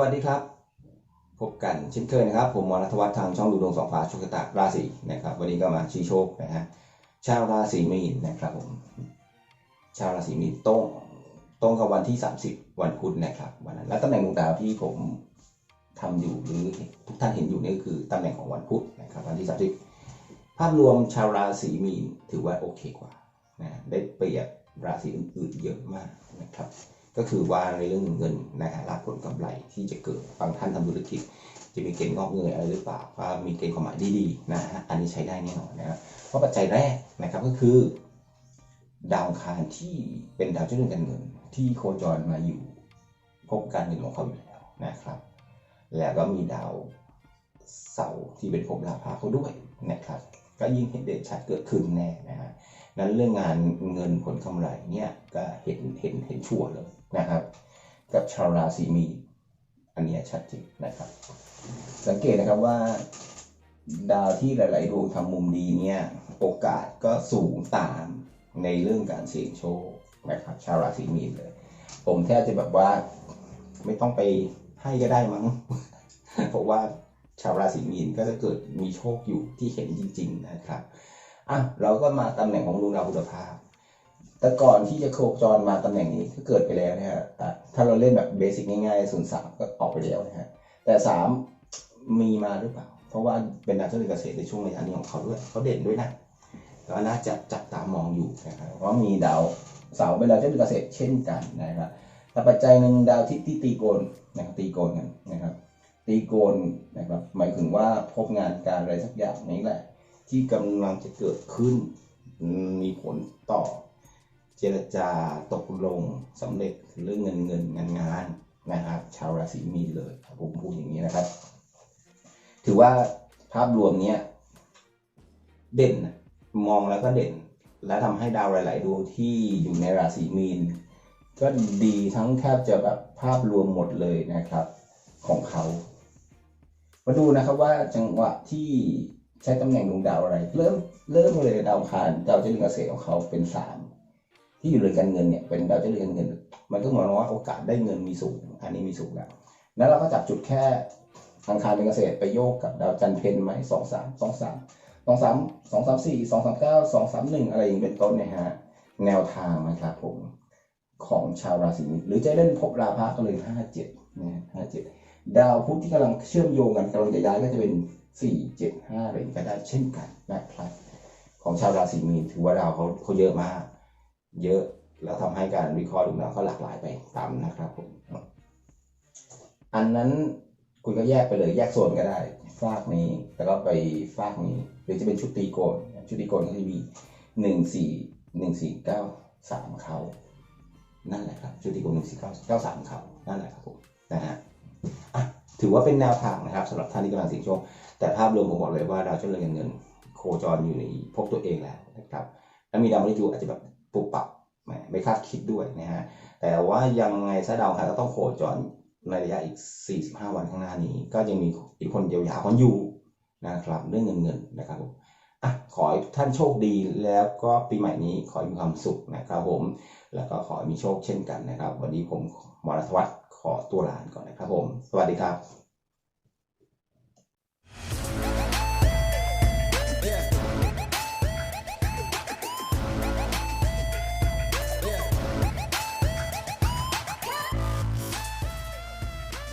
วัสดีครับ พบกันเช่นเคยนะครับ ผมมอรัฐวัฒน์ทางช่องดูดวงสองฟ้าโชคชะตาราศีนะครับ วันนี้ก็มาชี้โชคนะฮะชาวราศีมีนนะครับผม ชาวราศีมีนตรงตรงกับวันที่ 30 วันพุธนะครับวันนั้นและตำแหน่งดวงดาวที่ผมทำอยู่หรือทุกท่านเห็นอยู่นี่ก็คือตำแหน่งของวันพุธนะครับ วันที่ 30 ภาพรวมชาวราศีมีนถือว่าโอเคกว่านะได้เปรียบราศีอื่นๆเยอะมากนะครับ ก็คือว่าในเรื่องเงินนะฮะรับผลกำไรที่จะเกิดบางท่านทำธุรกิจ จะมีเกณฑ์งอกเงยอะไรหรือเปล่าว่ามีเกณฑ์ความหมายดีๆนะฮะอันนี้ใช้ได้แน่นอนนะครับเพราะปัจจัยแรกนะครับก็คือ ดาวคารที่เป็นดาวเจ้าเรือนการเงิน ที่โคจรมาอยู่พบการเงินของเขาอยู่แล้วนะครับ แล้วก็มีดาวเสาที่เป็นภพลาภาเขาด้วยนะครับก็ยิ่งเห็นเด่นชัดเกิดขึ้นแน่นะฮะ นั้นเรื่องงานเงินผลกำไรเนี่ยก็เห็นเห็นเห็นชัวร์เลยนะครับ กับชาวราศีมีนอันเนี้ยชัดเจนนะครับ สังเกตนะครับว่าดาวที่หลาย ๆ ดวงทำมุมดีเนี่ยโอกาสก็สูงตามในเรื่องการเสี่ยงโชคนะครับชาวราศีมีนเลย ผมแทบจะแบบว่าไม่ต้องไปให้ก็ได้มั้งเพราะว่าชาวราศีมีนก็จะเกิดมีโชคอยู่ที่เห็นจริง ๆ นะครับ อะเราก็มาตำแหน่งของดวงดาวพุทธภาพ แต่ก่อนที่จะโคจรมาตำแหน่งนี้ก็เกิดไปแล้วนะฮะถ้าเราเล่นแบบเบสิกง่ายๆศูนย์สามก็ออกไปแล้วนะฮะแต่สามมีมาหรือเปล่า เพราะว่าเป็นดาวเจ้าเรือนเกษตรในช่วงระยะนี้ของเขาด้วยเขาเด่นด้วยนะก็น่าจะจับตามองอยู่นะครับเพราะมีดาวเสาร์เป็นดาวเจ้าเรือนเกษตรเช่นกันนะครับแต่ปัจจัยหนึ่งดาวที่ที่ตีโกนนะครับตีโกนกันนะครับตีโกนนะครับหมายถึงว่าพบงานการอะไรสักอย่างนี้แหละ ที่กำลังจะเกิดขึ้น มีผลต่อเจรจาตกลงสำเร็จเรื่องเงินเงินงานงานนะครับ ชาวราศีมีเลยผมพูดอย่างนี้นะครับ ถือว่าภาพรวมเนี้ยเด่นมองแล้วก็เด่น และทำให้ดาวหลาย ๆ ดวงที่อยู่ในราศีมีน ก็ดีทั้งแทบจะแบบภาพรวมหมดเลยนะครับ ของเขา มาดูนะครับว่าจังหวะที่ ใช้ตำแหน่งดวงดาวอะไร เริ่มเริ่มเลยดาวคารดาวเจ้าเรือนเกษตรของเขาเป็นสามที่อยู่เรือนการเงินเนี่ยเป็นดาวเจ้าเรือนเงิน มันก็หมายความว่าโอกาสได้เงินมีสูง อันนี้มีสูงแล้วแล้วเราก็จับจุดแค่อังคารเป็นเกษตรไปโยกกับดาวจันทร์เพนไหมสองสามสองสามสองสามสองสามสี่สองสามเก้าสองสามหนึ่งอะไรอย่างเป็นต้นเนี่ยฮะแนวทางนะครับผมของชาวราศีมีนหรือจะเล่นพบราพะก็เลยห้าเจ็ดนะห้าเจ็ดดาวพุธที่กำลังเชื่อมโยงกันกำลังจะย้ายก็จะเป็น 4 7 5อะไรอย่างนี้ก็ได้เช่นกันนะครับ ของชาวราศีมีนถือว่าดาวเขาเขาเยอะมาก เยอะแล้วทำให้การวิเคราะห์ดวงดาวก็หลากหลายไปตามนะครับผมอันนั้นคุณก็แยกไปเลยแยกโซนก็ได้ฟากนี้แล้วก็ไปฟากนี้หรือจะเป็นชุดตีโกนชุดตีโกนก็จะมีหนึ่งสี่หนึ่งสี่เก้าสามเขานั่นแหละครับชุดตีโกนหนึ่งสี่เก้าเก้าสามเขานั่นแหละครับผมนะฮะอะถือว่าเป็นแนวทางนะครับสำหรับท่านที่กำลังเสี่ยงโชค แต่ภาพรวมผมบอกเลยว่าดาวเจ้าเรือนเงิน โคจรอยู่ในภพตัวเองแล้วนะครับแล้วมีดาวมฤตยูอาจจะแบบปุบปับไม่คาดคิดด้วยนะฮะแต่ว่ายังไงซะดาวคารก็ต้องโคจรในระยะอีก 45 วันข้างหน้านี้ ก็ยังมีอีกคนเยาวๆคนอยู่นะครับเรื่องเงินเงินๆนะครับผมอะขอให้ท่านโชคดีแล้วก็ปีใหม่นี้ขอมีความสุขนะครับผม แล้วก็ขอมีโชคเช่นกันนะครับ วันนี้ผมมรัฐวัฒน์ขอตัวลาก่อนนะครับผม สวัสดีครับ